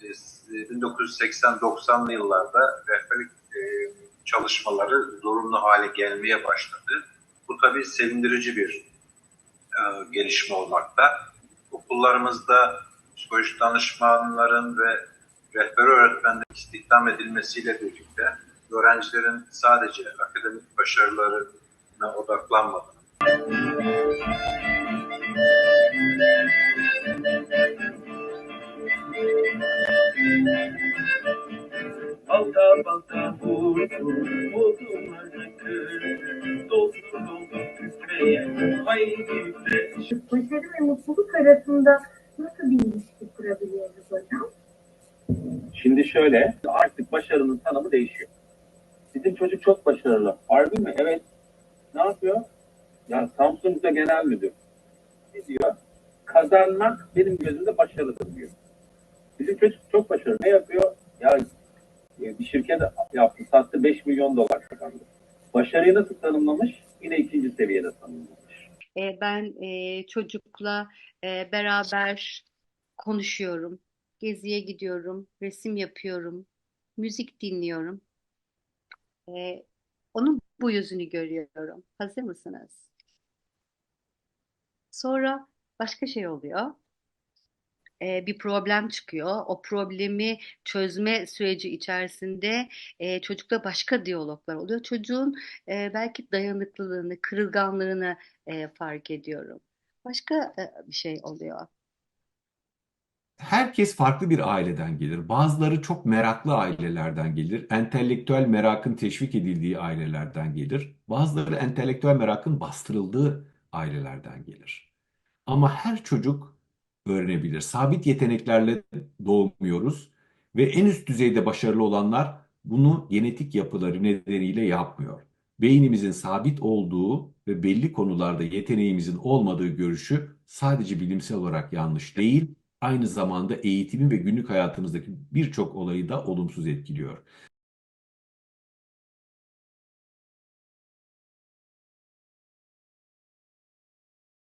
1980-90'lı yıllarda rehberlik e, çalışmaları zorunlu hale gelmeye başladı. Bu tabii sevindirici bir e, gelişme olmakta. Okullarımızda psikolojik danışmanların ve rehber öğretmenlerin istihdam edilmesiyle birlikte öğrencilerin sadece akademik başarılarına odaklanmadan Balta balta vurdu, odunları kırdı, doldu doldu kükreye, haydi üfle. Başarı ve mutluluk arasında nasıl bir ilişki kurabiliyoruz hocam? Şimdi şöyle, artık başarının tanımı değişiyor. Bizim çocuk çok başarılı. Harbi mi? Evet. Ne yapıyor? Ya Samsung'da genel müdür. Ne diyor? Kazanmak benim gözümde başarıdır diyor. Bizim çocuk çok başarılı. Ne yapıyor? Ya bir şirket yaptı, sattı 5 milyon dolar kazandı. Başarıyı nasıl tanımlamış? Yine ikinci seviyede tanımlamış. E, ben e, çocukla e, beraber konuşuyorum, geziye gidiyorum, resim yapıyorum, müzik dinliyorum. Onun bu yüzünü görüyorum. Hazır mısınız? Sonra başka şey oluyor. E, bir problem çıkıyor. O problemi çözme süreci içerisinde e, çocukla başka diyaloglar oluyor. Çocuğun e, belki dayanıklılığını, kırılganlığını e, fark ediyorum. Başka e, bir şey oluyor. Herkes farklı bir aileden gelir. Bazıları çok meraklı ailelerden gelir. Entelektüel merakın teşvik edildiği ailelerden gelir. Bazıları entelektüel merakın bastırıldığı ailelerden gelir. Ama her çocuk öğrenebilir. Sabit yeteneklerle doğmuyoruz ve en üst düzeyde başarılı olanlar bunu genetik yapıları nedeniyle yapmıyor. Beynimizin sabit olduğu ve belli konularda yeteneğimizin olmadığı görüşü sadece bilimsel olarak yanlış değil, aynı zamanda eğitimin ve günlük hayatımızdaki birçok olayı da olumsuz etkiliyor.